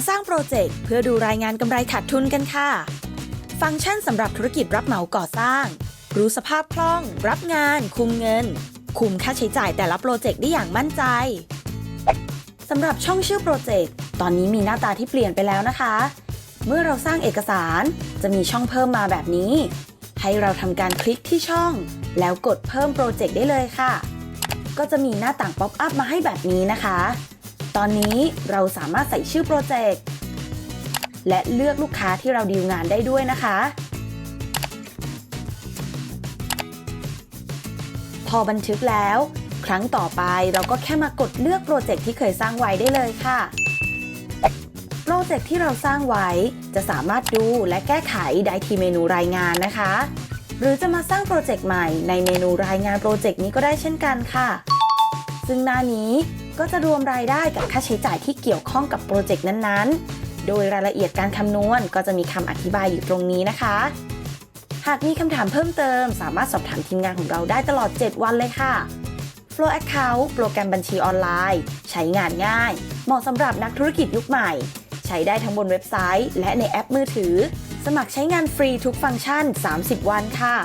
มาสร้างโปรเจกต์เพื่อดูรายงานกำไรขาดทุนกันค่ะ ฟังก์ชันสำหรับธุรกิจรับเหมาก่อสร้าง รู้สภาพคล่อง รับงาน คุมเงิน คุมค่าใช้จ่ายแต่ละโปรเจกต์ได้อย่างมั่นใจสำหรับช่องชื่อโปรเจกต์ตอนนี้มีหน้าตาที่เปลี่ยนไปแล้วนะคะ เมื่อเราสร้างเอกสารจะมีช่องเพิ่มมาแบบนี้ ให้เราทำการคลิกที่ช่อง แล้วกดเพิ่มโปรเจกต์ได้เลยค่ะ ก็จะมีหน้าต่างป๊อปอัพมาให้แบบนี้นะคะ ตอนนี้เราสามารถใส่ชื่อโปรเจกต์และเลือกลูกค้าที่เราดีลงานได้ด้วยนะคะ พอบันทึกแล้ว ครั้งต่อไปเราก็แค่มากดเลือกโปรเจกต์ที่เคยสร้างไว้ได้เลยค่ะ โปรเจกต์ที่เราสร้างไว้จะสามารถดูและแก้ไขได้ที่เมนูรายงานนะคะ หรือจะมาสร้างโปรเจกต์ใหม่ในเมนูรายงานโปรเจกต์นี้ก็ได้เช่นกันค่ะ ซึ่งหน้านี้ ก็จะรวมรายได้กับค่าใช้จ่ายที่เกี่ยวข้องกับโปรเจกต์นั้นๆ โดยรายละเอียดการคำนวณก็จะมีคำอธิบายอยู่ตรงนี้นะคะ หากมีคำถามเพิ่มเติม สามารถสอบถามทีมงานของเราได้ตลอด 7 วันเลยค่ะ Flow Account โปรแกรมบัญชีออนไลน์ ใช้งานง่าย เหมาะสำหรับนักธุรกิจยุคใหม่ ใช้ได้ทั้งบนเว็บไซต์ และในแอปมือถือ สมัครใช้งานฟรีทุกฟังก์ชัน 30 วันค่ะ